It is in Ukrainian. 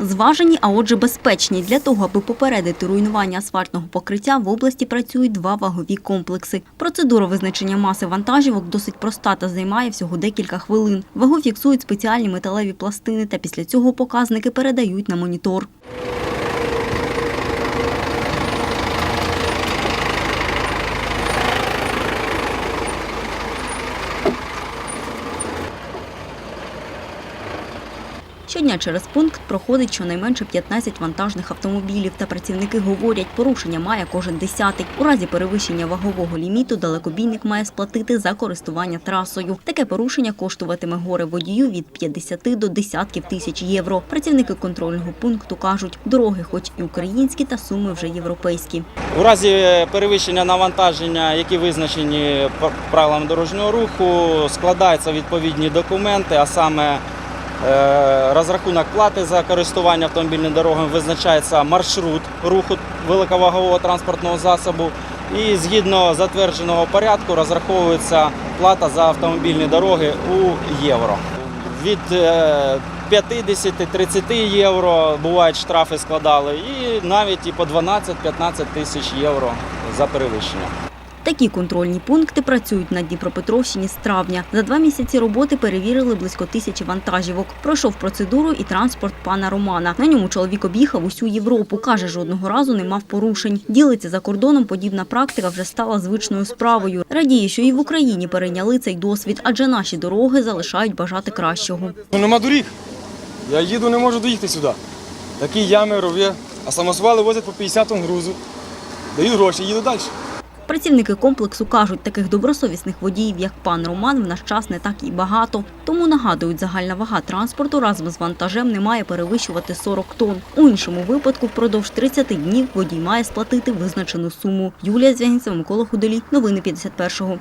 Зважені, а отже безпечні. Для того, аби попередити руйнування асфальтного покриття, в області працюють два вагові комплекси. Процедура визначення маси вантажівок досить проста та займає всього декілька хвилин. Вагу фіксують спеціальні металеві пластини та після цього показники передають на монітор. Щодня через пункт проходить щонайменше 15 вантажних автомобілів, та працівники говорять, порушення має кожен десятий. У разі перевищення вагового ліміту далекобійник має сплатити за користування трасою. Таке порушення коштуватиме горе водію від 50 до десятків тисяч євро. Працівники контрольного пункту кажуть, дороги, хоч і українські, та суми вже європейські. У разі перевищення навантаження, які визначені пр- правилами дорожнього руху, складаються відповідні документи, а саме розрахунок плати за користування автомобільними дорогами, визначається маршрут руху великовагового транспортного засобу. І згідно затвердженого порядку розраховується плата за автомобільні дороги у євро. Від е, 50-30 євро бувають штрафи складали, і навіть і по 12-15 тисяч євро за перевищення. Такі контрольні пункти працюють на Дніпропетровщині з травня. За два місяці роботи перевірили близько тисячі вантажівок. Пройшов процедуру і транспорт пана Романа. На ньому чоловік об'їхав усю Європу. Каже, жодного разу не мав порушень. Ділиться за кордоном, подібна практика вже стала звичною справою. Радіє, що і в Україні перейняли цей досвід, адже наші дороги залишають бажати кращого. Ну, нема доріг. Я їду, не можу доїхати сюди. Такі ями рові, а самосвали возять по 50 тонн грузу. Дають гроші, їду далі. Працівники комплексу кажуть, таких добросовісних водіїв, як пан Роман, в наш час не так і багато. Тому нагадують, загальна вага транспорту разом з вантажем не має перевищувати 40 тонн. У іншому випадку впродовж 30 днів водій має сплатити визначену суму. Юлія Звягінцева, Микола Худолій. Новини 51-го.